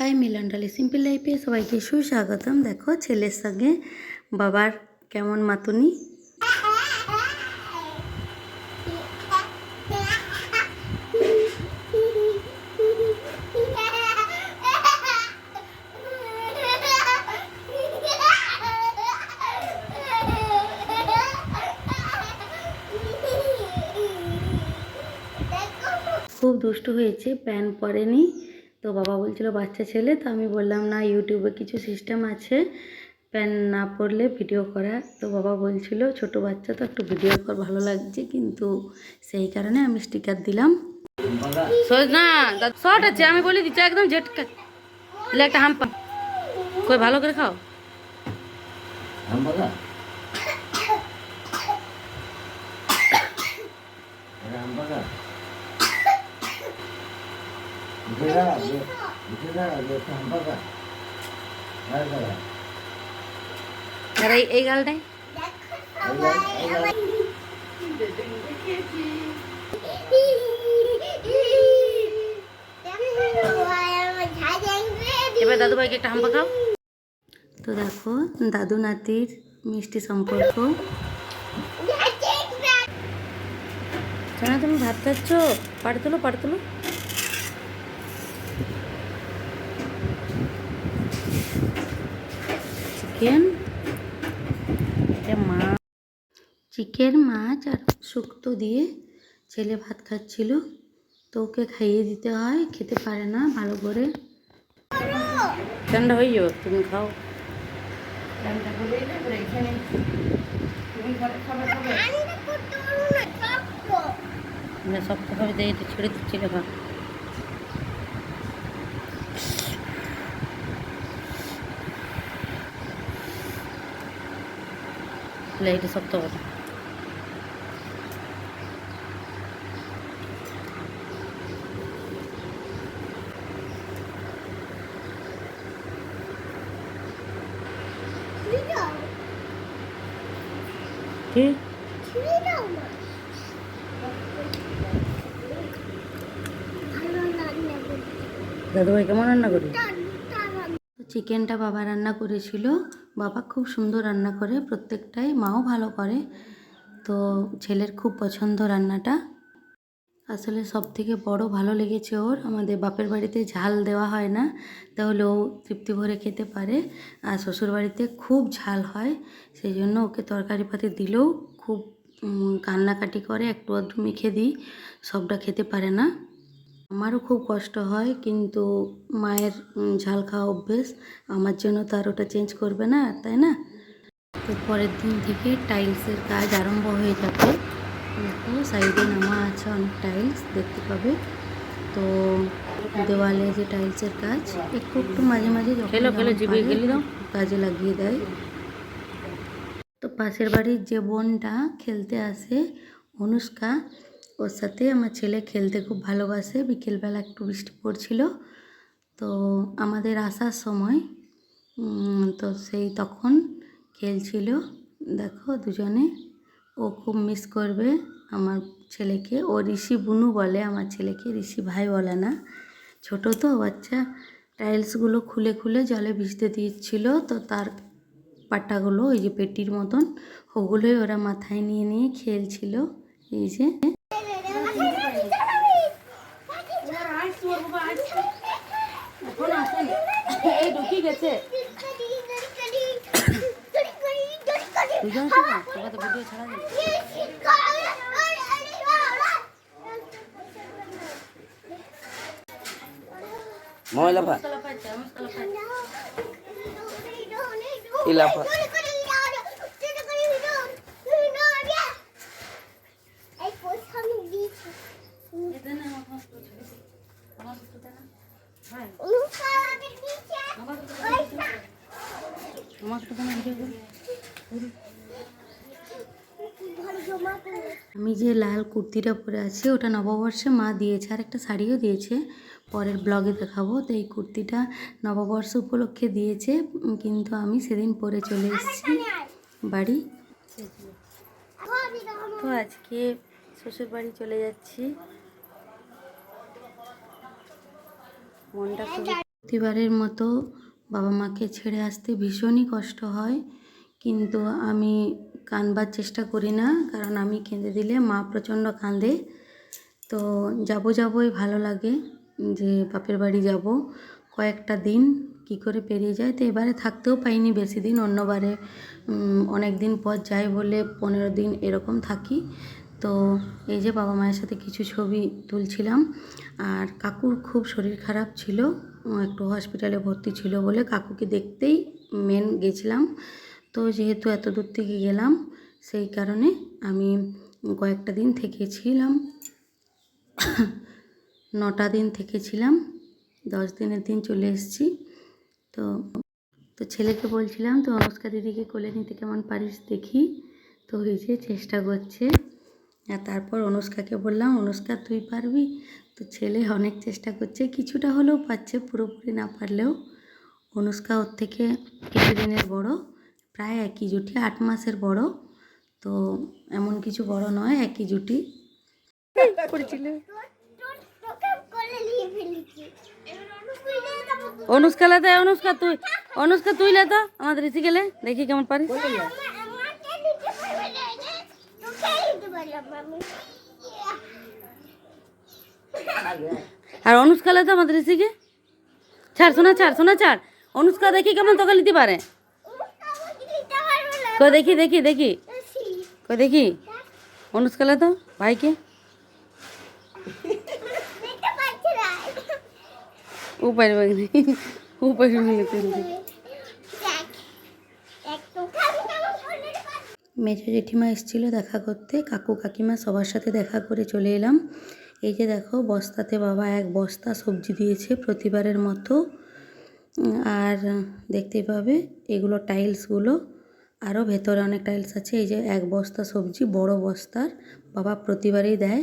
High মিলনডালি simple লাইফে সবাইকে সুস্বাগতম। দেখো, ছেলের সঙ্গে বাবার কেমন মাতুনি? খুব দুষ্টু হয়েছে প্যান্ট পরেনি। তো বাবা বলছিল বাচ্চা ছেলে তো আমি বললাম না ইউটিউবে কিছু সিস্টেম আছে প্যান না পরলে ভিডিও করা। তো বাবা বলছিল ছোট বাচ্চা তো একটু ভিডিও কর ভালো লাগছে। কিন্তু সেই কারণে আমি স্টিকার দিলাম। না শর্ট আছে আমি বলে দিচ্ছি একদম জেটকা একটা হাম পা- কই ভালো করে খাও। हम এই এবার দাদু ভাইকে একটা হাম্বা খাও। তো দেখো দাদু নাতির মিষ্টি সম্পর্ক। তুমি ভাত খাচ্ছ? পাড়ে তোলো পাড়ে চিকেন। এটা মা চিকেন মাছ আর শুক্তো দিয়ে ছেলে ভাত খাচ্ছিল। তো ওকে খাইয়ে দিতে হয় খেতে পারে না ভালো করে। ঠান্ডা হয়ে যাবে তুমি খাও। ঠান্ডা হলেই না এখানে তুমি ঘরে খাবার খাবে? না শক্ত খাবে দিয়ে এটা ছেড়ে দিচ্ছিল খা এটা শক্ত কথা কি? দাদুভাই কেমন রান্না করি? চিকেনটা বাবা রান্না করেছিল। বাবা খুব সুন্দর রান্না করে, প্রত্যেকটাই মাও ভালো করে। তো ছেলের খুব পছন্দ রান্নাটা। আসলে সব থেকে বড় ভালো লেগেছে ওর। আমাদের বাপের বাড়িতে ঝাল দেওয়া হয় না, তাহলে ও তৃপ্তি ভরে খেতে পারে। আর শ্বশুর বাড়িতে খুব ঝাল হয়, সেই জন্য ওকে তরকারি পাতি দিলেও খুব কান্নাকাটি করে, একটু আধটু মেখে দিই, সবটা খেতে পারে না। আমারও খুব কষ্ট হয় কিন্তু মায়ের ঝাল খাওয়া অভ্যেস আমার জন্য তো আর ওটা চেঞ্জ করবে না তাই না? তো পরের দিন থেকে টাইলসের কাজ আরম্ভ হয়ে যাবে। দেখো সাইডে নামা আছে অনেক টাইলস দেখতে পাবে। তো দেওয়ালে যে টাইলসের কাজ একটু একটু মাঝে মাঝে কাজে লাগিয়ে দেয়। তো পাশের বাড়ির যে বোনটা খেলতে আসে অনুষ্কা ওর সাথে আমার ছেলে খেলতে খুব ভালোবাসে। বিকেলবেলা একটু বৃষ্টি পড়ছিল। তো আমাদের আসার সময় তো সেই তখন খেলছিল। দেখো দুজনে, ও খুব মিস করবে আমার ছেলেকে। ও ঋষি বুনু বলে, আমার ছেলেকে ঋষি ভাই বলে না। ছোট তো, বাচ্চা। টাইলসগুলো খুলে খুলে জলে ভিজতে দিচ্ছিল তো তার পাটাগুলো ওই যে পেটির মতন, ওগুলোই ওরা মাথায় নিয়ে নিয়ে খেলছিল। এই যে এই ঢুকি গেছে দুজন তোকে আমি যে লাল কুর্তিটা পরে আছি, ওটা নববর্ষে মা দিয়েছে আর একটা শাড়িও দিয়েছে। পরের ব্লগে দেখাবো। তো এই কুর্তিটা নববর্ষ উপলক্ষে দিয়েছে কিন্তু আমি সেদিন পরে চলে এসেছি বাড়ি। তো আজকে শ্বশুর বাড়ি চলে যাচ্ছি। মনটা প্রতিবারের মতো বাবা মাকে ছেড়ে আসতে ভীষণই কষ্ট হয়, কিন্তু আমি কানবার চেষ্টা করি না, কারণ আমি কেঁদে দিলে মা প্রচণ্ড কাঁদে। তো যাব যাবই ভালো লাগে যে বাপের বাড়ি যাব। কয়েকটা দিন কি করে পেরিয়ে যায়, তো এবারে থাকতেও পাইনি বেশি দিন, অন্যবারে অনেক দিন পর যাই বলে পনেরো দিন এরকম থাকি। তো এই যে বাবা মায়ের সাথে কিছু ছবি তুলছিলাম, আর কাকুর খুব শরীর খারাপ ছিল একটু হসপিটালে ভর্তি ছিল বলে কাকুকে দেখতেই মেন গেছিলাম। তো যেহেতু এত দূর থেকে গেলাম, সেই কারণে আমি কয়েকটা দিন থেকেছিলাম নটা দিন থেকেছিলাম দশ দিনের দিন চলে এসেছি। তো তো ছেলেকে বলছিলাম, তো অনুষ্কা দিদিকে কোলে নিতে কেমন পারিস দেখি। তো হয়েছে চেষ্টা করছে। আর তারপর অনুষ্কাকে বললাম, অনুষ্কা, তুই পারবি? তো ছেলে অনেক চেষ্টা করছে, কিছুটা হলেও পাচ্ছে পুরোপুরি না পারলেও। অনুষ্কা ওর থেকে কিছুদিনের বড়। প্রায় একই জুটি, আট মাসের বড়। তো এমন কিছু বড় নয়, একই জুটি। তোকে কোলে নিয়ে অনুষ্কা, তুই অনুষ্কা, তুই লে তো আমাদের এসে গেলে দেখি কেমন পারিস আমাকে নিতে পারবে না রে। তোকে নিতে পারলাম আমি আর অনুষ্কা লে তো আমাদের গে ছাড় শোনা ছাড় শোনা ছাড়। অনুষ্কা, দেখি কেমন তোকে নিতে পারে। কই, দেখি দেখি দেখি। কই, দেখি। অনুষ্কা লে তো, ভাইকে? নিতে পারছি না ও পারবে না ও পারবে না তুই দেখ দেখ তোকে আমি কেমন কোলে নিতে পারছি মেজো জেঠিমা এসেছিল দেখা করতে, কাকু কাকিমা সবার সাথে দেখা করে চলে এলাম। এই যে দেখো, বস্তাতে বাবা এক বস্তা সবজি দিয়েছে প্রতিবারের মতো। আর দেখতেই পাবে এগুলো টাইলসগুলো আরও ভেতরে অনেক টাইলস আছে, এই যে এক বস্তা সবজি, বড় বস্তার বাবা প্রতিবারই দেয়।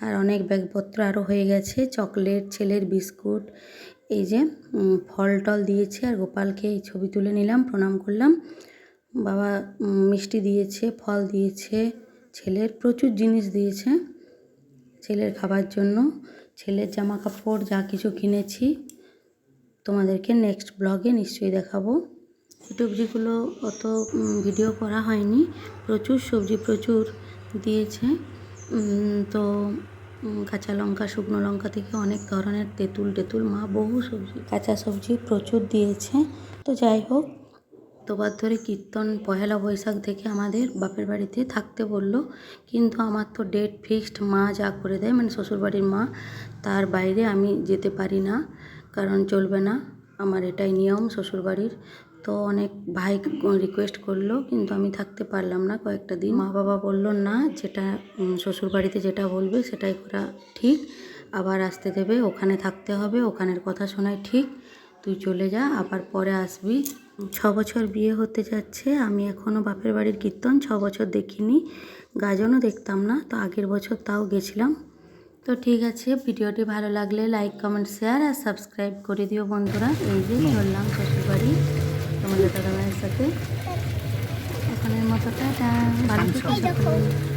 আর অনেক ব্যাগপত্র আরও হয়ে গেছে, চকলেট, ছেলের বিস্কুট, এই যে ফল টল দিয়েছে। আর গোপালকে এই ছবি তুলে নিলাম, প্রণাম করলাম। বাবা মিষ্টি দিয়েছে, ফল দিয়েছে, ছেলের প্রচুর জিনিস দিয়েছে ছেলের খাবার জন্য। ছেলের জামা কাপড়, যা কিছু কিনেছি, তোমাদেরকে নেক্সট ব্লগে নিশ্চয়ই দেখাবো। সবজিগুলো অত ভিডিও করা হয়নি। প্রচুর সবজি প্রচুর দিয়েছে। তো কাঁচা লঙ্কা, শুকনো লঙ্কা থেকে অনেক ধরনের তেঁতুল টেতুল, মা বহু সবজি, কাঁচা সবজি প্রচুর দিয়েছে। তো যাই হোক, তোবার ধরে কীর্তন পহেলা বৈশাখ থেকে আমাদের বাপের বাড়িতে থাকতে বলল। কিন্তু আমার তো ডেট ফিক্সড মা যা করে দেয় মানে শ্বশুরবাড়ির মা, তার বাইরে আমি যেতে পারি না, কারণ চলবে না। আমার এটাই নিয়ম, শ্বশুরবাড়ির তো অনেক ভাই রিকোয়েস্ট করল, কিন্তু আমি থাকতে পারলাম না কয়েকটা দিন। মা বাবা বলল, না, যেটা শ্বশুরবাড়িতে যেটা বলবে সেটাই করা ঠিক। আবার আসতে দেবে, ওখানে থাকতে হবে, ওখানের কথা শোনায় ঠিক। তুই চলে যা, আবার পরে আসবি। ছ বছর বিয়ে হতে যাচ্ছে, আমি এখনও বাপের বাড়ির কীর্তন ছ বছর দেখিনি। গাজনও দেখতাম না, তো আগের বছর তাও গেছিলাম। তো ঠিক আছে, ভিডিওটি ভালো লাগলে লাইক, কমেন্ট, শেয়ার আর সাবস্ক্রাইব করে দিও বন্ধুরা। এই যে চললাম শ্বশুরবাড়ি। তোমাদের দাদা ভাইয়ের এখন এর মতো টাটা ভালো